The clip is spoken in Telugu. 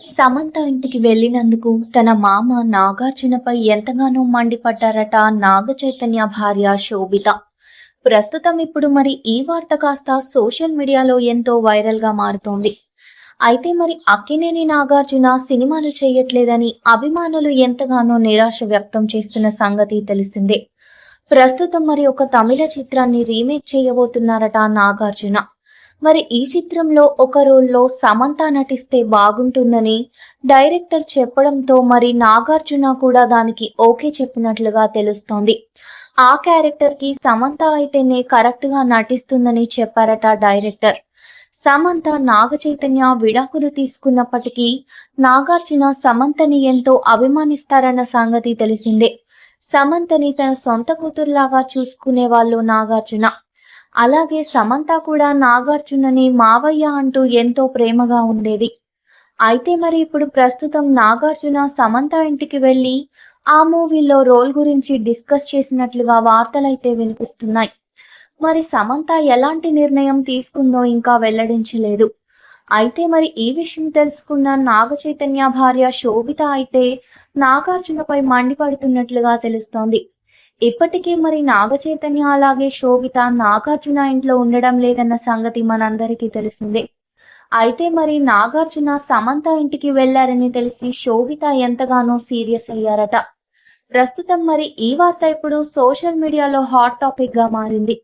సమంత ఇంటికి వెళ్ళినందుకు తన మామ నాగార్జునపై ఎంతగానో మండిపడ్డారట నాగ చైతన్య భార్య శోభిత. ప్రస్తుతం ఇప్పుడు మరి ఈ వార్త కాస్త సోషల్ మీడియాలో ఎంతో వైరల్గా మారుతోంది. అయితే మరి అక్కినేని నాగార్జున సినిమాలు చేయట్లేదని అభిమానులు ఎంతగానో నిరాశ వ్యక్తం చేస్తున్న సంగతి తెలిసిందే. ప్రస్తుతం మరి ఒక తమిళ చిత్రాన్ని రీమేక్ చేయబోతున్నారట నాగార్జున. మరి ఈ చిత్రంలో ఒక రోల్లో సమంత నటిస్తే బాగుంటుందని డైరెక్టర్ చెప్పడంతో మరి నాగార్జున కూడా దానికి ఓకే చెప్పినట్లుగా తెలుస్తోంది. ఆ క్యారెక్టర్కి సమంత అయితేనే కరెక్ట్గా నటిస్తుందని చెప్పారట డైరెక్టర్. సమంత నాగ చైతన్య విడాకులు తీసుకున్నప్పటికీ నాగార్జున సమంతని ఎంతో అభిమానిస్తారన్న సంగతి తెలిసిందే. సమంతని తన సొంత కూతురులాగా చూసుకునే వాళ్ళు నాగార్జున. అలాగే సమంత కూడా నాగార్జునని మావయ్య అంటూ ఎంతో ప్రేమగా ఉండేది. అయితే మరి ఇప్పుడు ప్రస్తుతం నాగార్జున సమంత ఇంటికి వెళ్ళి ఆ మూవీలో రోల్ గురించి డిస్కస్ చేసినట్లుగా వార్తలైతే వినిపిస్తున్నాయి. మరి సమంత ఎలాంటి నిర్ణయం తీసుకుందో ఇంకా వెల్లడించలేదు. అయితే మరి ఈ విషయం తెలుసుకున్న నాగ చైతన్య భార్య శోభిత అయితే నాగార్జునపై మండిపడుతున్నట్లుగా తెలుస్తోంది. ఇప్పటికే మరి నాగ చైతన్య అలాగే శోభిత నాగార్జున ఇంట్లో ఉండడం లేదన్న సంగతి మనందరికీ తెలిసిందే. అయితే మరి నాగార్జున సమంత ఇంటికి వెళ్ళారని తెలిసి శోభిత ఎంతగానో సీరియస్ అయ్యారట. ప్రస్తుతం మరి ఈ వార్త ఇప్పుడు సోషల్ మీడియాలో హాట్ టాపిక్గా మారింది.